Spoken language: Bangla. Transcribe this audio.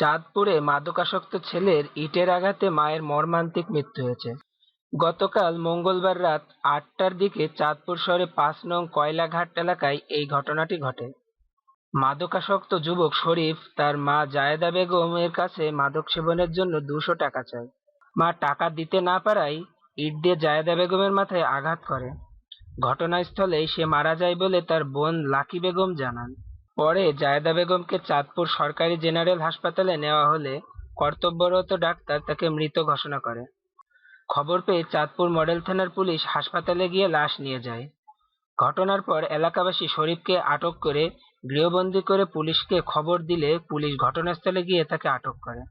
চাঁদপুরে মাদকাসক্ত ছেলের ইটের আঘাতে মায়ের মর্মান্তিক মৃত্যু হয়েছে। গতকাল মঙ্গলবার রাত আটটার দিকে চাঁদপুর শহরে পাঁচ নং কয়লাঘাট এলাকায় এই ঘটনাটি ঘটে। মাদকাসক্ত যুবক শরীফ তার মা জায়েদা বেগমের কাছে মাদক সেবনের জন্য দুশো টাকা চায়। মা টাকা দিতে না পারায় ইট দিয়ে জায়েদা বেগমের মাথায় আঘাত করে। ঘটনাস্থলেই সে মারা যায় বলে তার বোন লাকি বেগম জানান। পরে জায়েদা বেগমকে চাঁদপুর সরকারি জেনারেল হাসপাতালে নেওয়া হলে কর্তব্যরত ডাক্তার তাকে মৃত ঘোষণা করে। খবর পেয়ে চাঁদপুর মডেল থানার পুলিশ হাসপাতালে গিয়ে লাশ নিয়ে যায়। ঘটনার পর এলাকাবাসী শরীফকে আটক করে গৃহবন্দী করে পুলিশকে খবর দিলে পুলিশ ঘটনাস্থলে গিয়ে তাকে আটক করে।